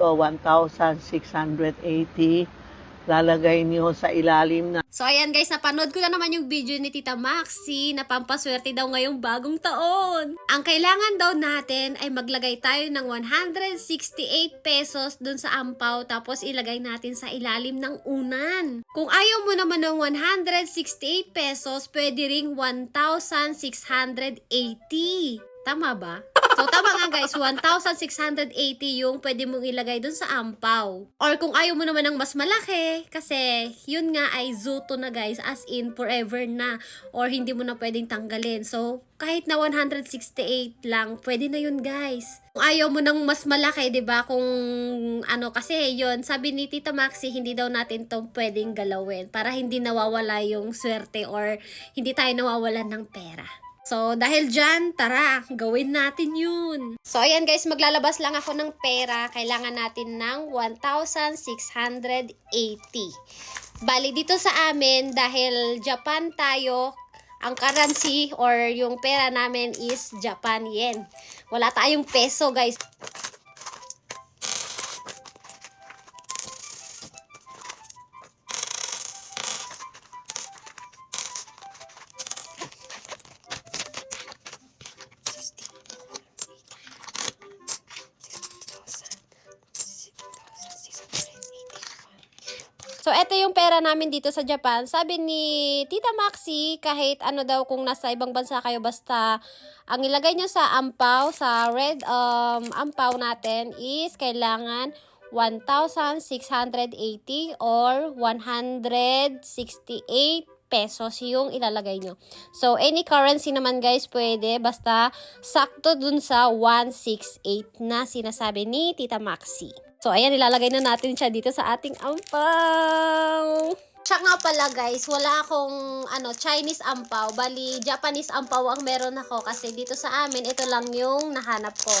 o 1,680. Lalagay niyo sa ilalim ng So, ayan guys, napanood ko na naman yung video ni Tita Maxi na pampaswerte daw ngayong bagong taon. Ang kailangan daw natin ay maglagay tayo ng 168 pesos dun sa ampaw tapos ilagay natin sa ilalim ng unan. Kung ayaw mo naman ng 168 pesos, pwede ring 1,680. Tama ba? So, tama nga guys, 1,680 yung pwede mong ilagay dun sa ampaw. Or kung ayaw mo naman ng mas malaki, kasi yun nga ay zuto na guys, as in forever na. Or hindi mo na pwedeng tanggalin. So, kahit na 168 lang, pwede na yun guys. Kung ayaw mo ng mas malaki, ba? Kung ano kasi yun, sabi ni Tita Maxi, hindi daw natin 'tong pwedeng galawin para hindi nawawala yung swerte or hindi tayo nawawalan ng pera. So, dahil dyan, tara, gawin natin yun. So, ayan guys, maglalabas lang ako ng pera. Kailangan natin ng 1,680. Bali, dito sa amin, dahil Japan tayo, ang currency or yung pera namin is Japan yen. Wala tayong peso, guys. So, eto yung pera namin dito sa Japan. Sabi ni Tita Maxi, kahit ano daw kung nasa ibang bansa kayo, basta ang ilagay nyo sa ampaw, sa red um, ampaw natin is kailangan 1,680 or 168 pesos yung ilalagay nyo. So, any currency naman guys, pwede. Basta sakto dun sa 168 na sinasabi ni Tita Maxi. So, ayan, ilalagay na natin siya dito sa ating ampaw. Siya nga pala guys, wala akong ano, Chinese ampaw. Bali, Japanese ampaw ang meron ako kasi dito sa amin, ito lang yung nahanap ko.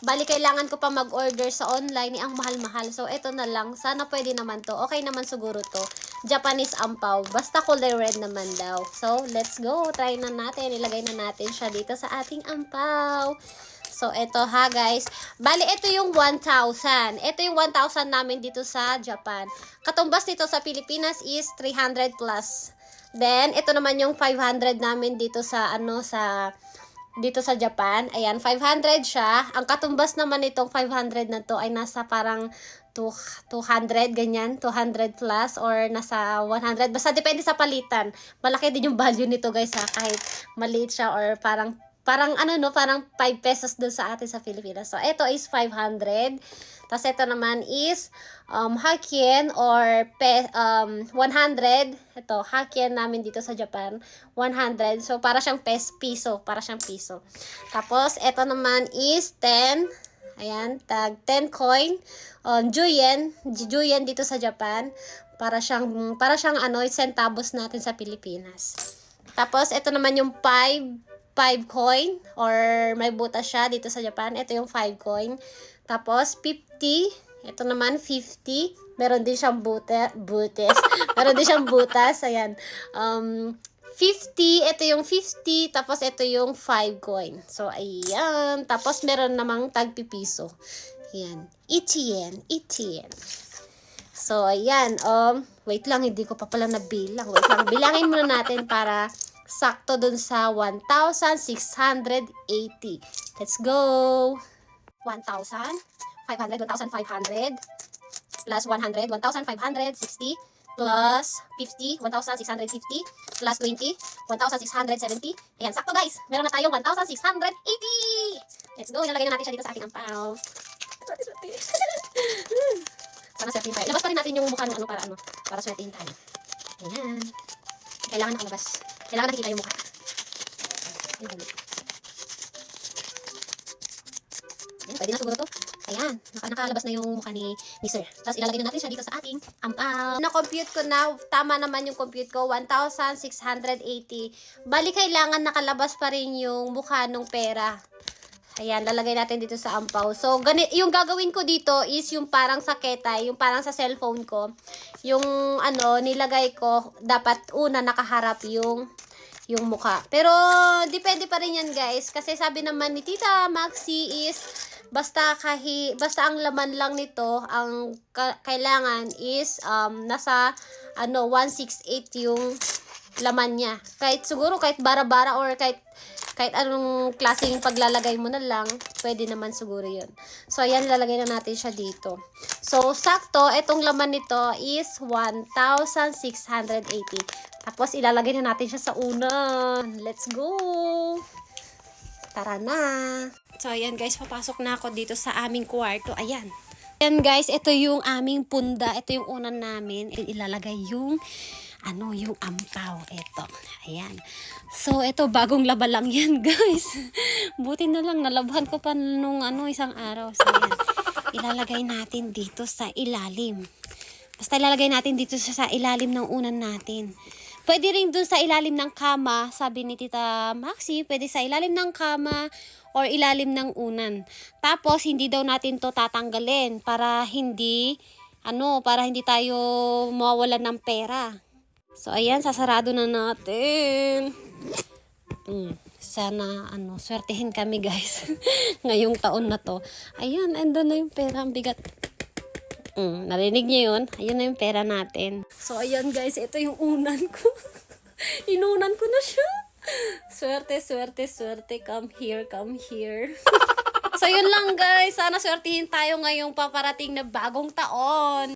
Bali, kailangan ko pa mag-order sa online. Ang mahal-mahal. So, ito na lang. Sana pwede naman to. Okay naman siguro to. Japanese ampaw. Basta kulay red naman daw. So, let's go. Try na natin. Ilagay na natin siya dito sa ating ampaw. So, ito ha guys. Bali, ito yung 1,000. Ito yung 1,000 namin dito sa Japan. Katumbas nito sa Pilipinas is 300 plus. Then, ito naman yung 500 namin dito sa ano sa dito sa Japan. Ayan, 500 siya. Ang katumbas naman nitong 500 na to ay nasa parang 200, ganyan, 200 plus or nasa 100. Basta depende sa palitan. Malaki din yung value nito guys ha, kahit maliit siya or parang parang ano no, parang 5 pesos dun sa atin sa Pilipinas. So, ito is 500. Tapos, ito naman is um, Hakien or pe, um, 100. Ito, Hakien namin dito sa Japan. 100. So, para siyang pes, piso. Para siyang piso. Tapos, ito naman is 10. Ayan, tag 10 coin. Um, Juyen. Juyen dito sa Japan. Para siyang, para siyang ano, centavos natin sa Pilipinas. Tapos, ito naman yung 5 5 coin or may butas siya dito sa Japan. Ito yung 5 coin. Tapos 50, ito naman 50. Meron din siyang bute, butes. Meron din siyang butas. Ayan. Um 50, ito yung 50, tapos ito yung 5 coin. So, ayan. Tapos, meron namang tagpipiso. Ayan. Ichien. Ichien. So, ayan. Um, wait lang, hindi ko pa pala nabilang. Wait lang, bilangin muna natin para sakto dun sa 1,680. Let's go! 1,000, 500, 1,500, plus 100, 1,560, plus 50, 1,650, plus 20, 1,670. Ayan, sakto guys! Meron na tayong 1,680! Let's go! Ilalagay na natin siya dito sa ating ampaw. Sana swertihin tayo. Labas pa rin natin yung mukha ng ano para ano, para swertihin tayo. Ayan. Kailangan nakalabas. Kailangan nakikita yung mukha. Ayan, dali. Ayan, pwede na siguro to. Ayan, naka nakalabas na yung mukha ni, ni Sir. Tapos ilalagay na natin siya dito sa ating ampaw. Na-compute ko na, tama naman yung compute ko, 1,680. Bali, kailangan nakalabas pa rin yung mukha ng pera. Ayan, lalagay natin dito sa ampaw. So, gani yung gagawin ko dito is yung parang sa ketay, yung parang sa cellphone ko. Yung ano, nilagay ko, dapat una nakaharap yung yung mukha. Pero, depende pa rin yan guys. Kasi sabi naman ni Tita Maxi is Basta kahi, basta ang laman lang nito, ang ka- kailangan is um, nasa ano 168 yung laman niya. Kahit siguro kahit bara-bara or kahit kahit anong klaseng paglalagay mo na lang, pwede naman siguro yun. So, ayan, lalagay na natin siya dito. So, sakto, itong laman nito is 1,680. Tapos, ilalagay na natin siya sa unan. Let's go! Tara na! So, ayan guys, papasok na ako dito sa aming kwarto. Ayan. Ayan guys, ito yung aming punda. Ito yung unan namin. Ilalagay yung ano, yung ampaw. Ito. Ayan. So, ito, bagong laba lang yan, guys. Buti na lang, nalabahan ko pa nung ano, isang araw. So, ayan. Ilalagay natin dito sa ilalim. Basta ilalagay natin dito sa, ilalim ng unan natin. Pwede rin dun sa ilalim ng kama, sabi ni Tita Maxi, pwede sa ilalim ng kama or ilalim ng unan. Tapos, hindi daw natin to tatanggalin para hindi, ano, para hindi tayo mawawalan ng pera. So, ayan, sasarado na natin. Mm, sana, ano, swertihin kami, guys. Ngayong taon na to. Ayan, andun na yung pera. Ang bigat. Mm, narinig niyo yun? Ayun na yung pera natin. So, ayan, guys. Ito yung unan ko. Inunan ko na siya. Swerte, swerte, swerte. Come here, come here. so, yun lang, guys. Sana swertihin tayo ngayong paparating na bagong taon.